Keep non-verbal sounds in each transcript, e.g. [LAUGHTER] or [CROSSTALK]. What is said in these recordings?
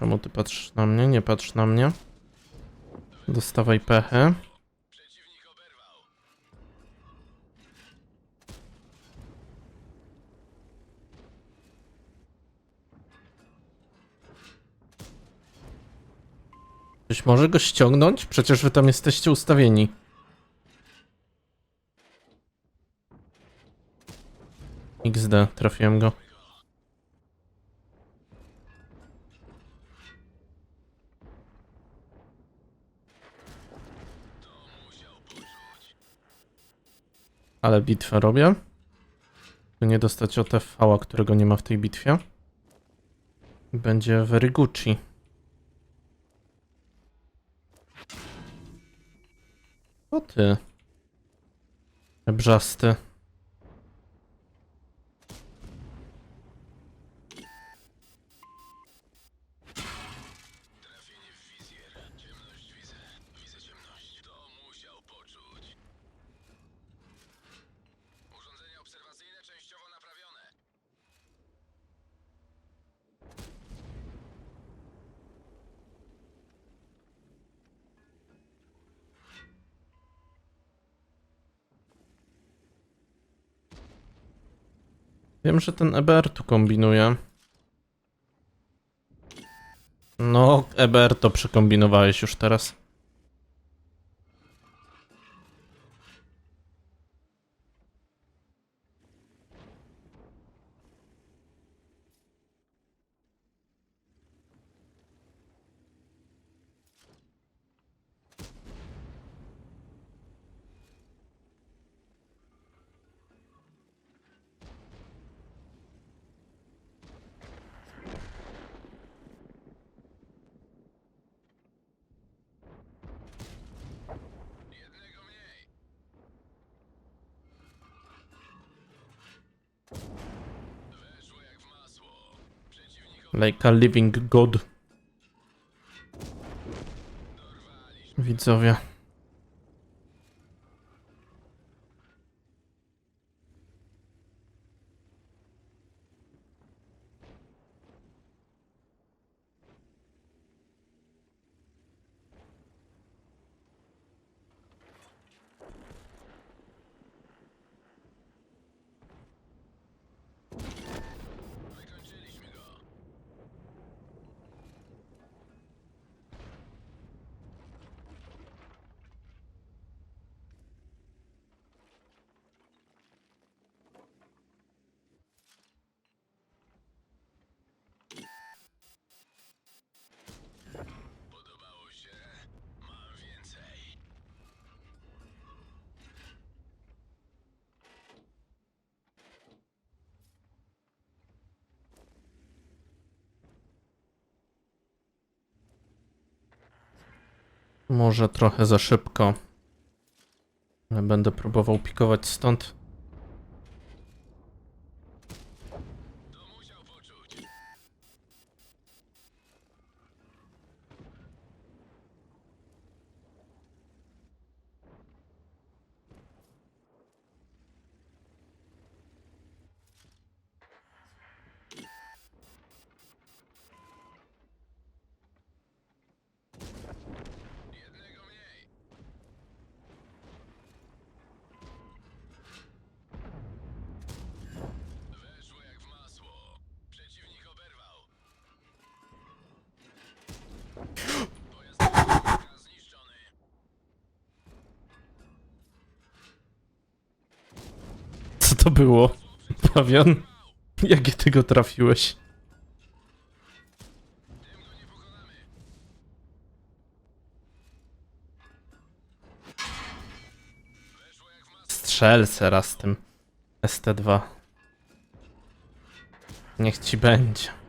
Czemu ty patrzysz na mnie? Nie patrz na mnie. Dostawaj pechę. Ktoś może go ściągnąć? Przecież wy tam jesteście ustawieni. XD, trafiłem go. Ale bitwę robię. By nie dostać OTV, którego nie ma w tej bitwie. Będzie very Gucci. O ty. Brzasty. Wiem, że ten EBR tu kombinuje. No, EBR to przekombinowałeś już teraz. Like a living god. Widzowie. wykończyliśmy go. Podobało się? Mam więcej. Może trochę za szybko. Ale będę próbował pikować stąd. To było? Pawian? Jakie ty go trafiłeś? Tym go nie pokonamy. Weszło jak w masło. Strzel se raz tym ST2. Niech ci będzie.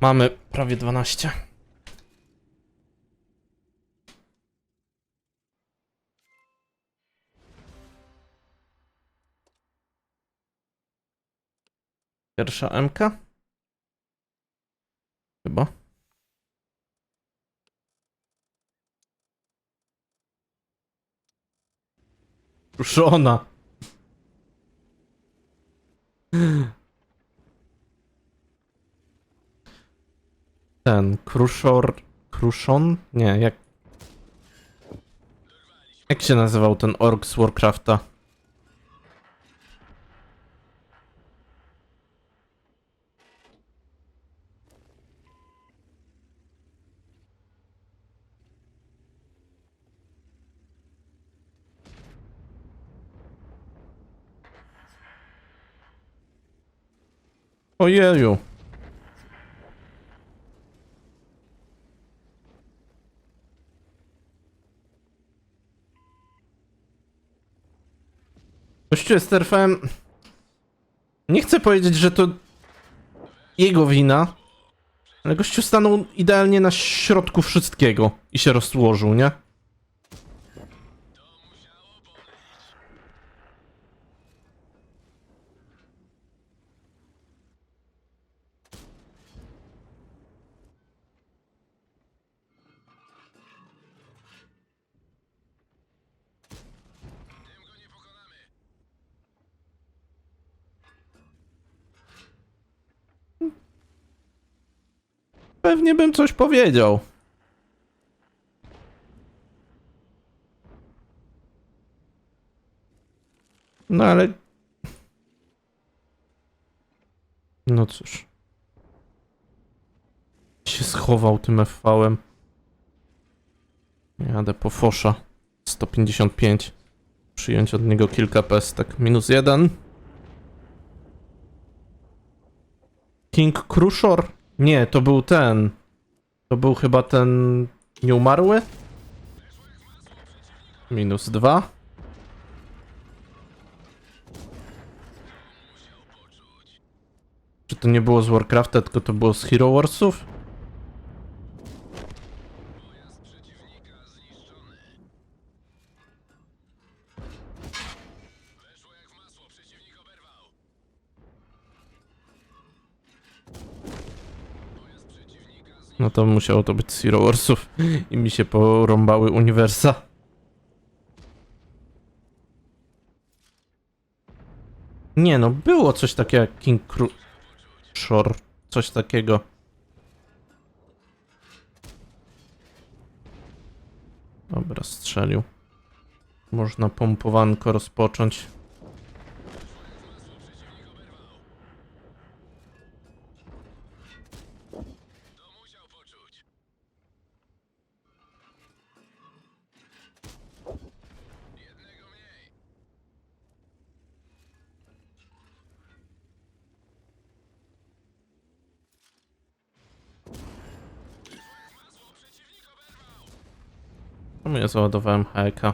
Mamy prawie 12. Pierwsza MK? Chyba. Ruszona. Ten, Kruszor... Kruszon? Nie, jak... Jak się nazywał ten ork z Warcrafta? Ojeju. Gościu RFM. Nie chcę powiedzieć, że to jego wina, ale gościu stanął idealnie na środku wszystkiego i się rozłożył, nie? Pewnie bym coś powiedział. No ale. No cóż. Się schował tym FV-em. Jadę po Fosza. 155. Przyjąć od niego kilka pestek. Minus jeden. King Crushor? Nie, to był ten. To był chyba ten nieumarły? Minus dwa. Czy to nie było z Warcrafta, tylko to było z Hero Warsów? No to musiało to być z Hero Warsów i mi się porąbały uniwersa. Nie no, było coś takiego jak King Crushor, coś takiego. Dobra, strzelił. Można pompowanko rozpocząć. Ja załadowałem hajka?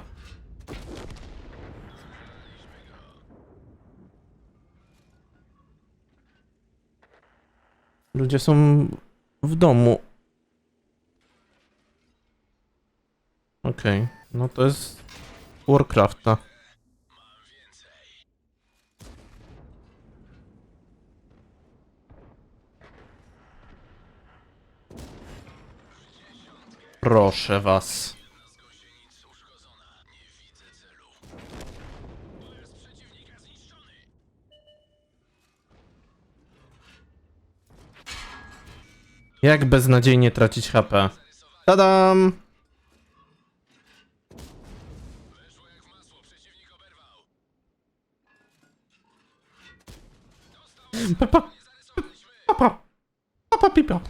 Ludzie są w domu. Okej, no to jest Warcrafta. Proszę was. Jak beznadziejnie tracić HP? Tadam! Papa, papa, papa pipa.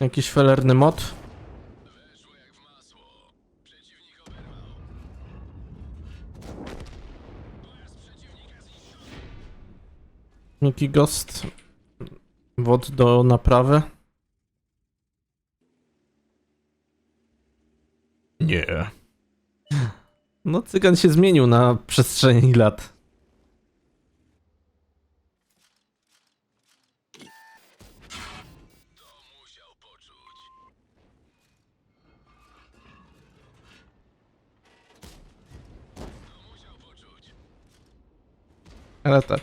Jakiś felerny mod? Niki Ghost. Wod do naprawy. Nie. No, cygan się zmienił na przestrzeni lat. Ale tak.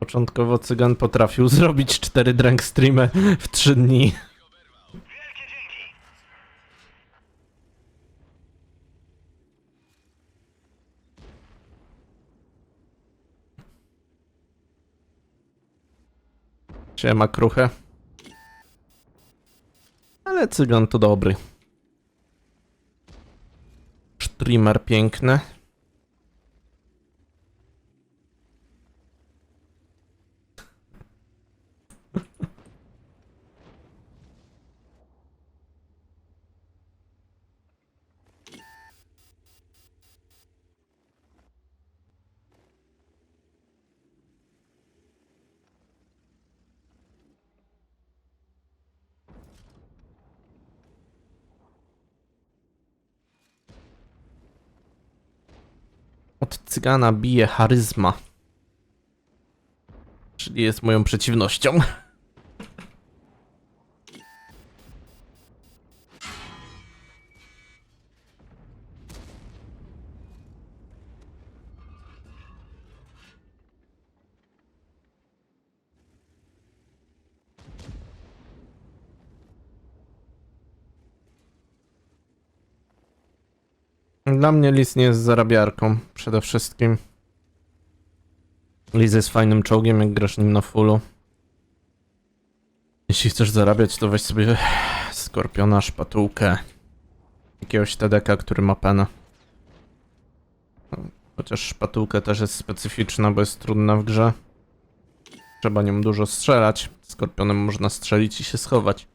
Początkowo cygan potrafił zrobić cztery drunk streamy w trzy dni. Siema kruche. Ale cygan to dobry. Streamer piękny. Od cygana bije charyzma. Czyli jest moją przeciwnością. Dla mnie Liz nie jest zarabiarką, przede wszystkim. Liz jest fajnym czołgiem, jak grasz nim na fullu. Jeśli chcesz zarabiać, to weź sobie Skorpiona, szpatułkę. Jakiegoś TDK, który ma penę. Chociaż szpatułka też jest specyficzna, bo jest trudna w grze. Trzeba nią dużo strzelać. Skorpionem można strzelić i się schować.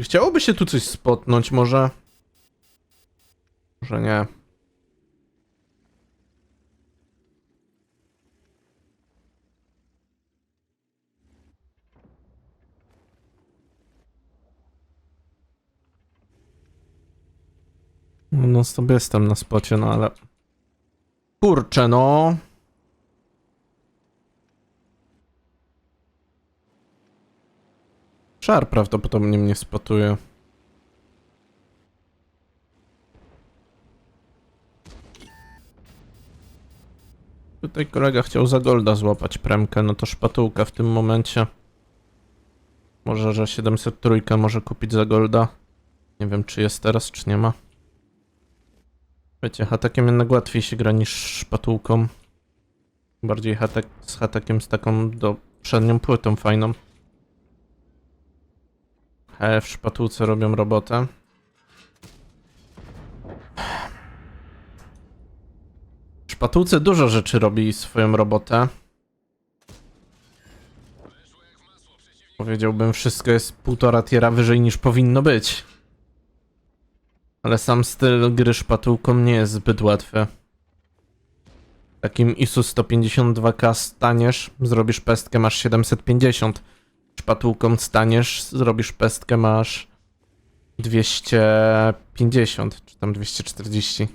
Czy chciałoby się tu coś spotnąć może? Może nie. No sobie jestem na spocie, no ale... Kurczę, no. Szar prawdopodobnie mnie spotuje. Tutaj kolega chciał za golda złapać premkę, no to szpatułka w tym momencie. Może, że 703 może kupić za golda. Nie wiem, czy jest teraz, czy nie ma. Wiecie, hatakiem jednak łatwiej się gra niż szpatułką. Bardziej hatak z hatakiem z taką do przednią płytą fajną. E, w szpatułce robią robotę. W szpatułce dużo rzeczy robi swoją robotę. Powiedziałbym, wszystko jest półtora tiera wyżej niż powinno być. Ale sam styl gry szpatułką nie jest zbyt łatwy. Takim ISU 152K staniesz, zrobisz pestkę, masz 750 szpatułką staniesz, zrobisz pestkę, masz 250 czy tam 240.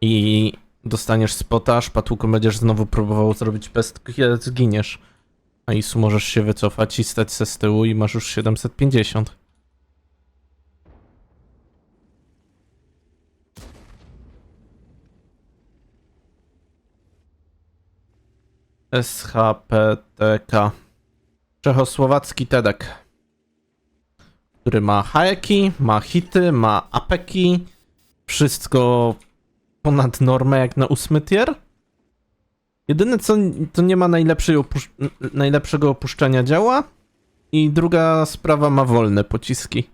I dostaniesz spota, szpatułką będziesz znowu próbował zrobić pestkę, zginiesz. A ISU możesz się wycofać i stać se z tyłu i masz już 750. SHPTK. Czechosłowacki TEDek. Który ma haeki, ma hity, ma apeki. Wszystko ponad normę jak na ósmy tier. Jedyne co to nie ma opusz- najlepszego opuszczenia działa. I druga sprawa ma wolne pociski.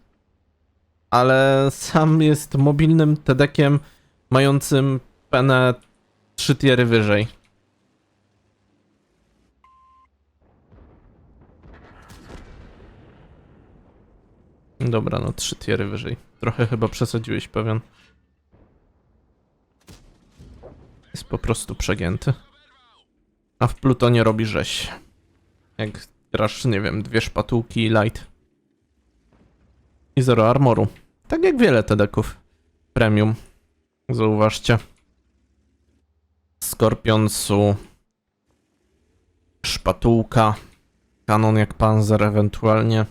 Ale sam jest mobilnym TEDekiem mającym penę 3 tiery wyżej. Dobra, no 3 tiery wyżej. Trochę chyba przesadziłeś pewien. Jest po prostu przegięty. A w Plutonie robi rzeź. Jak grasz, nie wiem, dwie szpatułki i light. I zero armoru. Tak jak wiele TEDeków. Premium. Zauważcie. Skorpionsu. Szpatułka. Kanon jak panzer ewentualnie.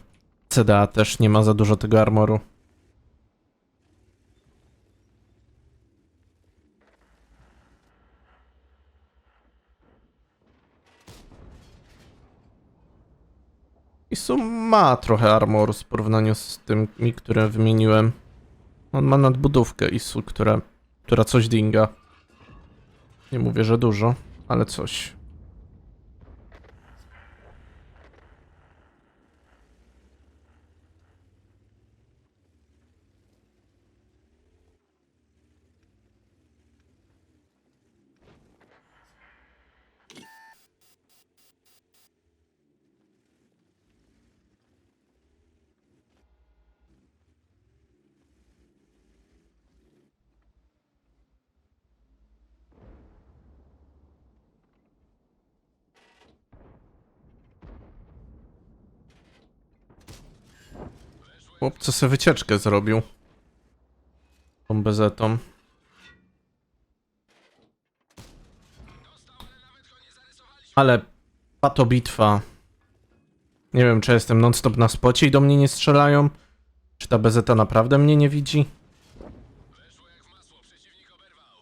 CDA też nie ma za dużo tego armoru. Isu ma trochę armoru w porównaniu z tymi, które wymieniłem. On ma nadbudówkę Isu, która, która coś dinga. Nie mówię, że dużo, ale coś. Chłopco sobie wycieczkę zrobił. Tą bezetą. Ale pato bitwa. Nie wiem, czy jestem non-stop na spocie i do mnie nie strzelają. Czy ta bezeta naprawdę mnie nie widzi? Weszło jak w masło, przeciwnik oberwał.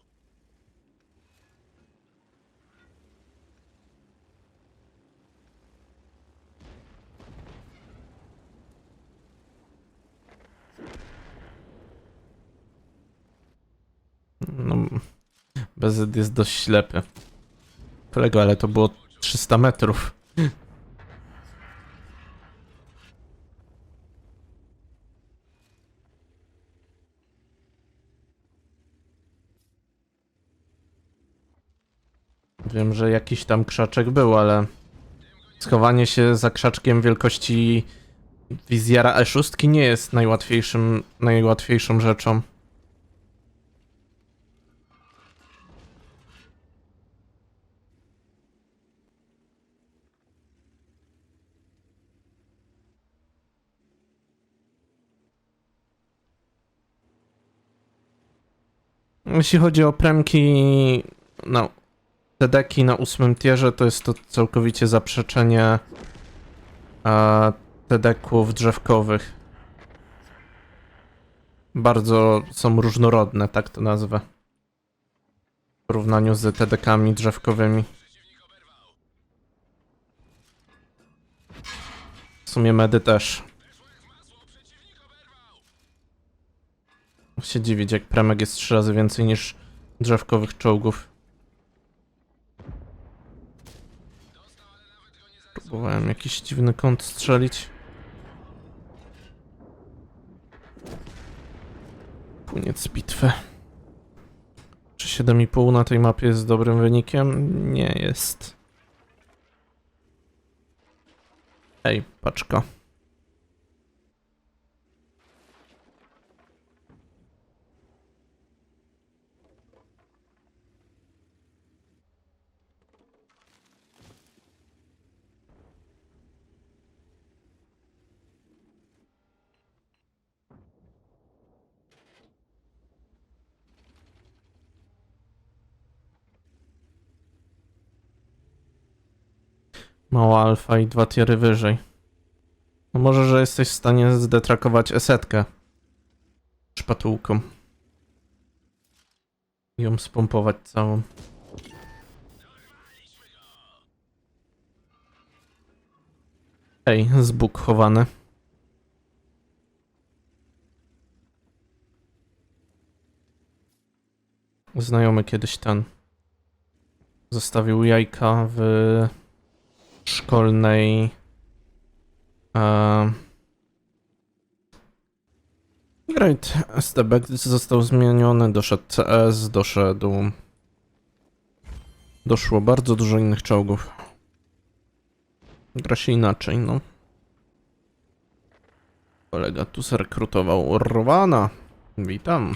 No, bezet jest dość ślepy. Kolego, ale to było 300 metrów. Wiem, że jakiś tam krzaczek był, ale schowanie się za krzaczkiem wielkości wizjera E6 nie jest najłatwiejszym, najłatwiejszą rzeczą. Jeśli chodzi o premki, no, te deki na ósmym tierze, to jest to całkowicie zaprzeczenie e, te deków drzewkowych. Bardzo są różnorodne, tak to nazwę. W porównaniu z TDK-ami drzewkowymi. W sumie medy też. Się dziwić, jak premek jest trzy razy więcej niż drzewkowych czołgów. Próbowałem jakiś dziwny kąt strzelić. Koniec bitwy. Czy 7,5 na tej mapie jest dobrym wynikiem? Nie jest. Ej, paczka. Mała alfa i dwa tiery wyżej. No może, że jesteś w stanie zdetrakować esetkę szpatułką. I ją spompować całą. Ej, zbóg chowany. Znajomy kiedyś ten zostawił jajka w szkolnej Eee... Great. STB został zmieniony, doszedł CS, doszedł... Doszło bardzo dużo innych czołgów. Gra się inaczej, no. Kolega tu zrekrutował Orwana. Witam.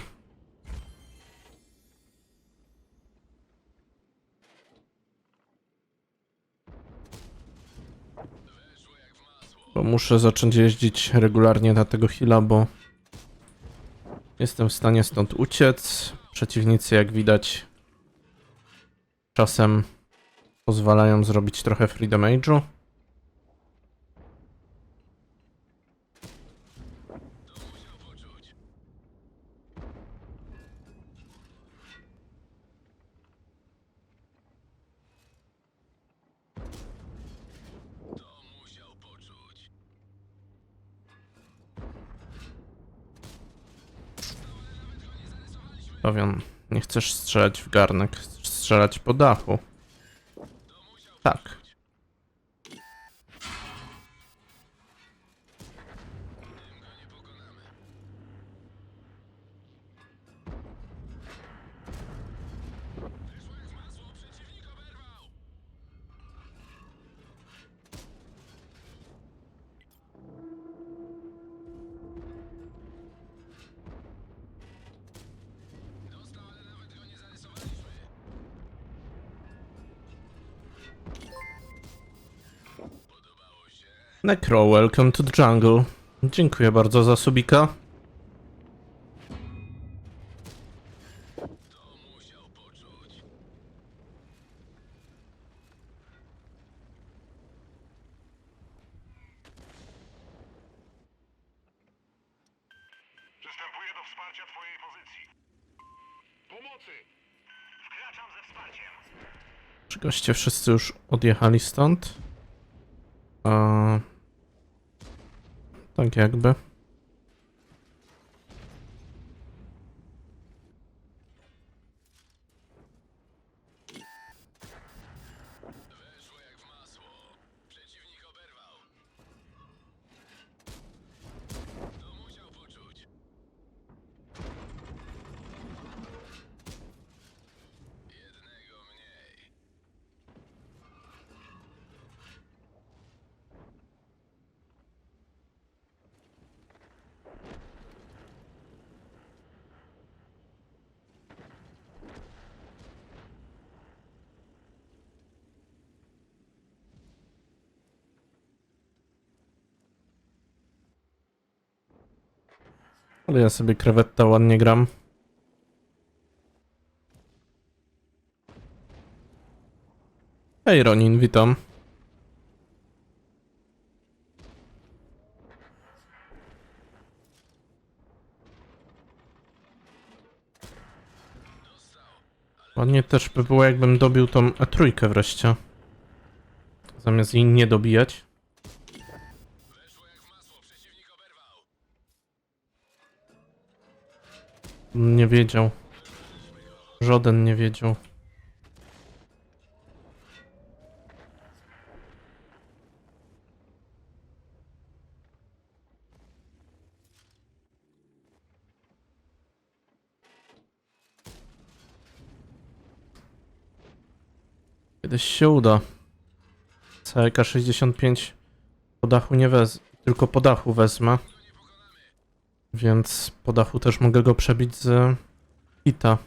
Bo muszę zacząć jeździć regularnie na tego hila, bo jestem w stanie stąd uciec. Przeciwnicy, jak widać, czasem pozwalają zrobić trochę free damage'u. Pawian, nie chcesz strzelać w garnek, strzelać po dachu. Tak. Necro, welcome to the jungle. Dziękuję bardzo za subika. Przystępuję do wsparcia twojej pozycji. Pomocy! Wkraczam ze wsparciem. Czy goście wszyscy już odjechali stąd? A... Tak jakby. Ale ja sobie krewetta ładnie gram. Hej Ronin, witam. Ładnie też by było jakbym dobił tą E3 wreszcie. Zamiast jej nie dobijać. Nie wiedział. Żaden nie wiedział. Kiedyś się uda. CK 65 po dachu nie wez... tylko po dachu wezmę. Więc po dachu też mogę go przebić z hita.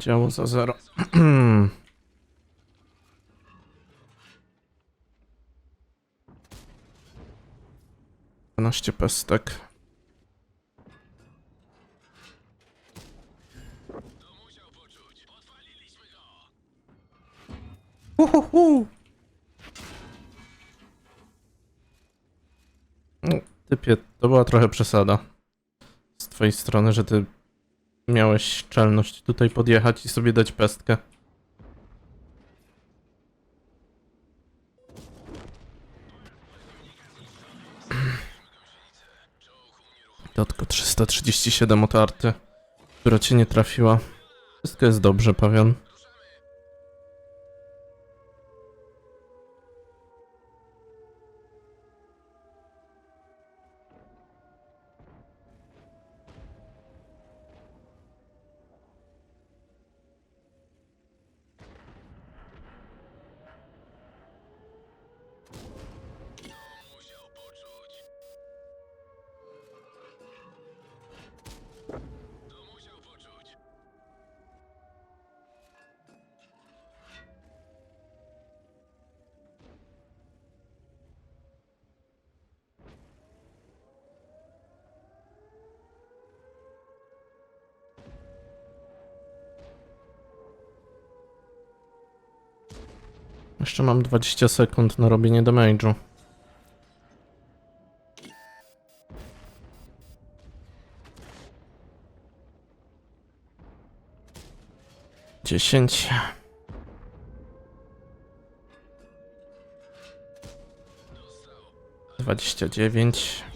Działo za zero. [CLEARS THROAT] 12 pestek. Uhuhu. No, typie, to była trochę przesada z twojej strony, że ty miałeś czelność tutaj podjechać i sobie dać pestkę. 337 od arty, która cię nie trafiła. Wszystko jest dobrze, Pawian. 20 sekund na robienie damage'u. Dziesięć. Dwadzieścia dziewięć.